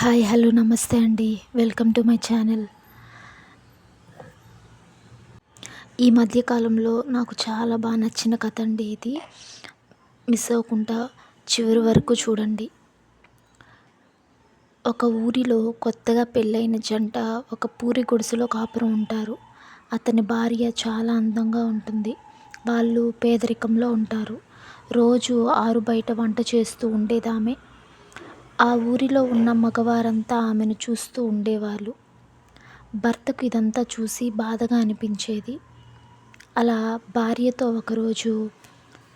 Hi hello నమస్తే అండి. Welcome to my channel. ఈ మధ్యకాలంలో నాకు చాలా బాగా నచ్చిన కథ అండి ఇది. మిస్ అవ్వకుండా చివరి వరకు చూడండి. ఒక ఊరిలో కొత్తగా పెళ్ళైన జంట ఒక పూరి గుడిసెలో కాపురం ఉంటారు. అతని భార్య చాలా అందంగా ఉంటుంది. వాళ్ళు పేదరికంలో ఉంటారు. రోజు ఆరు బయట వంట చేస్తూ ఉండేదామే. ఆ ఊరిలో ఉన్న మగవారంతా ఆమెను చూస్తూ ఉండేవాళ్ళు. భర్తకు ఇదంతా చూసి బాధగా అనిపించేది. అలా భార్యతో ఒకరోజు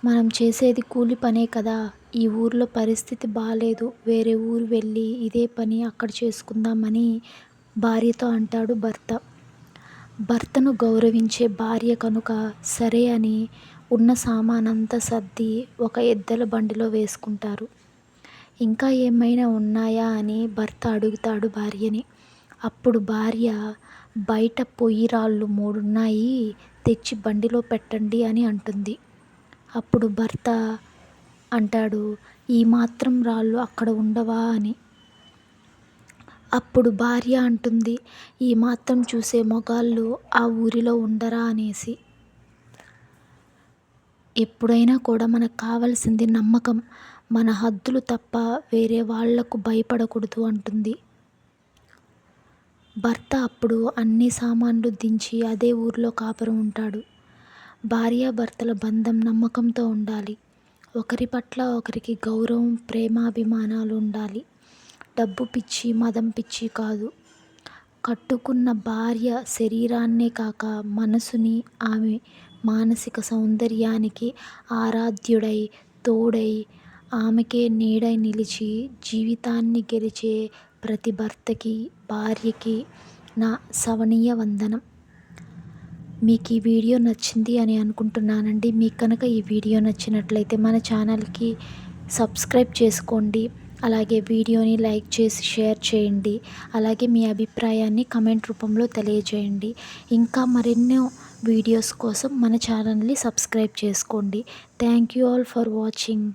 మనం చేసేది కూలి పనే కదా ఈ ఊర్లో పరిస్థితి బాగాలేదు వేరే ఊరు వెళ్ళి ఇదే పని అక్కడ చేసుకుందామని భార్యతో అంటాడు భర్త. భర్తను గౌరవించే భార్య కనుక సరే అని ఉన్న సామానంతా సర్ది ఒక ఎద్దల బండిలో వేసుకుంటారు. ఇంకా ఏమైనా ఉన్నాయా అని భర్త అడుగుతాడు భార్యని. అప్పుడు భార్య బయట పొయ్యి రాళ్ళు మూడున్నాయి తెచ్చి బండిలో పెట్టండి అని అంటుంది. అప్పుడు భర్త అంటాడు ఈ మాత్రం రాళ్ళు అక్కడ ఉండవా అని. అప్పుడు భార్య అంటుంది ఈ మాత్రం చూసే మొగాళ్ళు ఆ ఊరిలో ఉండరా అనేసి. ఎప్పుడైనా కూడా మనకు కావాల్సింది నమ్మకం. మన హద్దులు తప్ప వేరే వాళ్ళకు భయపడకూడదు అంటుంది. భర్త అప్పుడు అన్ని సామాన్లు దించి అదే ఊర్లో కాపురం ఉంటాడు. భార్యాభర్తల బంధం నమ్మకంతో ఉండాలి. ఒకరి పట్ల ఒకరికి గౌరవం ప్రేమాభిమానాలు ఉండాలి. డబ్బు పిచ్చి మదం పిచ్చి కాదు. కట్టుకున్న భార్య శరీరాన్నే కాక మనసుని ఆమె మానసిక సౌందర్యానికి ఆరాధ్యుడై తోడై ఆమెకే నీడై నిలిచి జీవితాన్ని గెలిచే ప్రతి భర్తకి భార్యకి నా సవనీయ వందనం. మీకు ఈ వీడియో నచ్చింది అని అనుకుంటున్నానండి. మీకు కనుక ఈ వీడియో నచ్చినట్లయితే మన ఛానల్కి సబ్స్క్రైబ్ చేసుకోండి. అలాగే వీడియోని లైక్ చేసి షేర్ చేయండి. అలాగే మీ అభిప్రాయాన్ని కమెంట్ రూపంలో తెలియజేయండి. ఇంకా మరెన్నో వీడియోస్ కోసం మన ఛానల్ని సబ్స్క్రైబ్ చేసుకోండి. Thank you all for watching.